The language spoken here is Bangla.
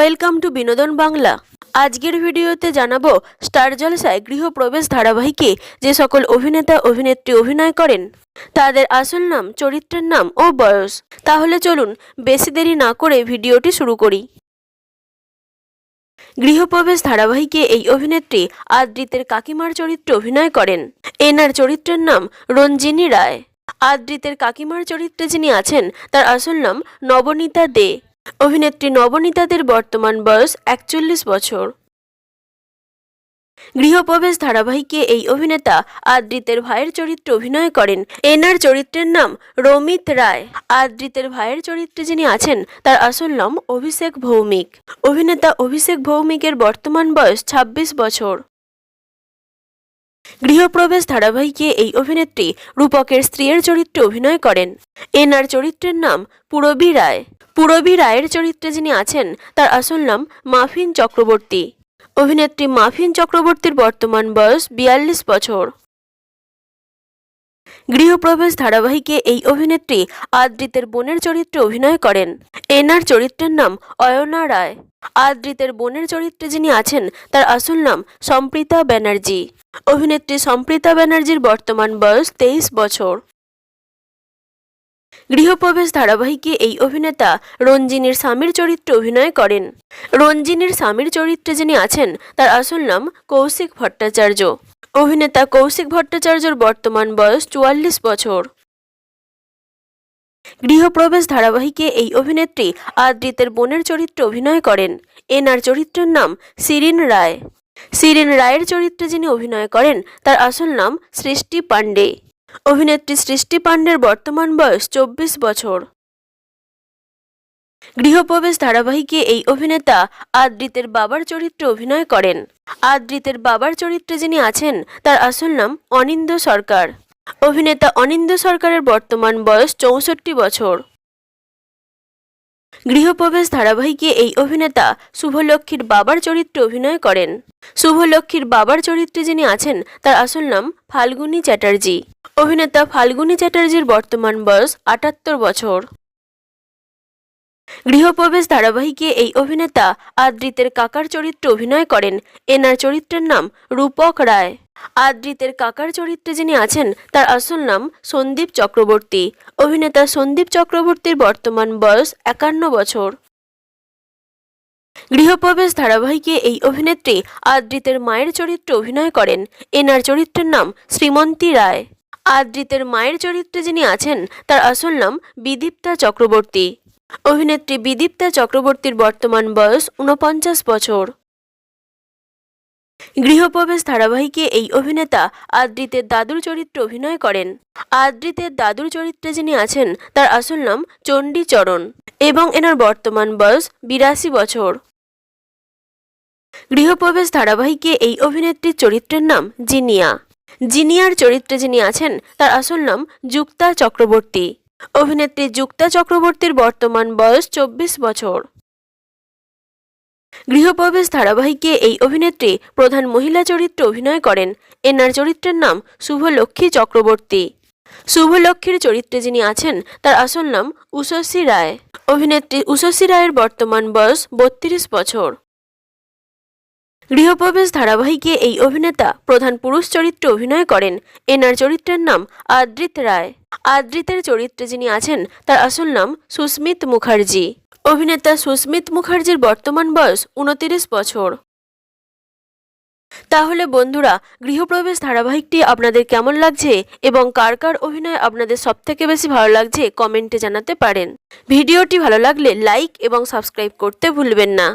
ওয়েলকাম টু বিনোদন বাংলা। আজকের ভিডিওতে জানাব, স্টার জলসায় গৃহপ্রবেশ ধারাবাহিকে যে সকল অভিনেতা, অভিনেত্রী, অভিনয় করেন, তাদের আসল নাম, চরিত্রের নাম ও বয়স। তাহলে চলুন, বেশি দেরি না করে ভিডিওটি শুরু করি। গৃহপ্রবেশ ধারাবাহিকে এই অভিনেত্রী আদ্রিতের কাকিমার চরিত্রে অভিনয় করেন। এনার চরিত্রের নাম রঞ্জিনী রায়। আদ্রিতের কাকিমার চরিত্রে যিনি আছেন, তার আসল নাম নবনীতা দে। অভিনেত্রী নবনীতাদের বর্তমান বয়স একচল্লিশ বছর। গৃহপ্রবেশ ধারাবাহিকে এই অভিনেতা আদ্রিতের ভাইয়ের চরিত্রে অভিনয় করেন। এনার চরিত্রের নাম রমিত রায়। আদ্রিতের ভাইয়ের চরিত্রে যিনি আছেন, তার আসল নাম অভিষেক ভৌমিক। অভিনেতা অভিষেক ভৌমিকের বর্তমান বয়স ২৬ বছর। গৃহপ্রবেশ ধারাবাহিকে এই অভিনেত্রী রূপকের স্ত্রীর চরিত্রে অভিনয় করেন। এনার চরিত্রের নাম পুরবী রায়। পুরবী রায়ের চরিত্রে যিনি আছেন, তার আসল নাম মাফিন চক্রবর্তী। অভিনেত্রী মাফিন চক্রবর্তীর বর্তমান বয়স বিয়াল্লিশ বছর। গৃহপ্রবেশ ধারাবাহিকে এই অভিনেত্রী আদ্রিতের বোনের চরিত্রে অভিনয় করেন। এনার চরিত্রের নাম অয়না রায়। আদ্রিতের বোনের চরিত্রে যিনি আছেন, তার আসল নাম সম্প্রীতা ব্যানার্জি। অভিনেত্রী সম্প্রীতা ব্যানার্জির বর্তমান বয়স তেইশ বছর। গৃহপ্রবেশ ধারাবাহিকে এই অভিনেতা রঞ্জিনীর স্বামীর চরিত্রে অভিনয় করেন। রঞ্জিনীর স্বামীর চরিত্রে যিনি আছেন, তার আসল নাম কৌশিক ভট্টাচার্য। অভিনেতা কৌশিক ভট্টাচার্যর বর্তমান বয়স চুয়াল্লিশ বছর। গৃহপ্রবেশ ধারাবাহিকে এই অভিনেত্রী আদ্রিতের বোনের চরিত্রে অভিনয় করেন। এনার চরিত্রের নাম শিরিন রায়। শিরিন রায়ের চরিত্রে যিনি অভিনয় করেন, তার আসল নাম সৃষ্টি পাণ্ডে। অভিনেত্রী সৃষ্টি পাণ্ডের বর্তমান বয়স চব্বিশ বছর। গৃহপ্রবেশ ধারাবাহিকে এই অভিনেতা আদ্রিতের বাবার চরিত্রে অভিনয় করেন। আদ্রিতের বাবার চরিত্রে যিনি আছেন, তার আসল নাম অনিন্দ সরকার। অভিনেতা অনিন্দ সরকারের বর্তমান বয়স চৌষট্টি বছর। গৃহপ্রবেশ ধারাবাহিকে এই অভিনেতা শুভলক্ষ্মীর বাবার চরিত্রে অভিনয় করেন। শুভলক্ষ্মীর বাবার চরিত্রে যিনি আছেন, তার আসল নাম ফাল্গুনী চ্যাটার্জি। অভিনেতা ফাল্গুনী চ্যাটার্জির বর্তমান বয়স আটাত্তর বছর। গৃহপ্রবেশ ধারাবাহিকে এই অভিনেতা আদ্রিতের কাকার চরিত্রে অভিনয় করেন। এনার চরিত্রের নাম রূপক রায়। আদ্রিতের কাকার চরিত্রে যিনি আছেন, তার আসল নাম সন্দীপ চক্রবর্তী। অভিনেতা সন্দীপ চক্রবর্তীর বর্তমান বয়স একান্ন বছর। গৃহপ্রবেশ ধারাবাহিকে এই অভিনেত্রী আদ্রিতের মায়ের চরিত্রে অভিনয় করেন। এনার চরিত্রের নাম শ্রীমন্তী রায়। আদ্রিতের মায়ের চরিত্রে যিনি আছেন, তার আসল নাম বিদীপ্তা চক্রবর্তী। অভিনেত্রী বিদীপ্তা চক্রবর্তীর বর্তমান বয়স ঊনপঞ্চাশ বছর। গৃহপ্রবেশ ধারাবাহিকে এই অভিনেতা আদ্রিতের দাদুর চরিত্রে অভিনয় করেন। আদ্রিতের দাদুর চরিত্রে যিনি আছেন, তার আসল নাম চণ্ডীচরণ এবং এনার বর্তমান বয়স বিরাশি বছর। গৃহপ্রবেশ ধারাবাহিকে এই অভিনেত্রীর চরিত্রের নাম জিনিয়া। জিনিয়ার চরিত্রে যিনি আছেন, তার আসল নাম যুক্তা চক্রবর্তী। অভিনেত্রী যুক্তা চক্রবর্তীর বর্তমান বয়স চব্বিশ বছর। গৃহপ্রবেশ ধারাবাহিকে এই অভিনেত্রী প্রধান মহিলা চরিত্রে অভিনয় করেন। এনার চরিত্রের নাম শুভলক্ষ্মী চক্রবর্তী। শুভলক্ষ্মীর চরিত্রে যিনি আছেন, তার আসল নাম উষসী রায়। অভিনেত্রী উষসী রায়ের বর্তমান বয়স বত্রিশ বছর। গৃহপ্রবেশ ধারাবাহিকে এই অভিনেতা প্রধান পুরুষ চরিত্রে অভিনয় করেন। এনার চরিত্রের নাম আদ্রিত রায়। আদ্রিতের চরিত্রে যিনি আছেন, তার আসল নাম সুস্মিত মুখার্জি। অভিনেতা সুস্মিত মুখার্জির বর্তমান বয়স উনতিরিশ বছর। তাহলে বন্ধুরা, গৃহপ্রবেশ ধারাবাহিকটি আপনাদের কেমন লাগছে এবং কার কার অভিনয় আপনাদের সবথেকে বেশি ভালো লাগছে কমেন্টে জানাতে পারেন। ভিডিওটি ভালো লাগলে লাইক এবং সাবস্ক্রাইব করতে ভুলবেন না।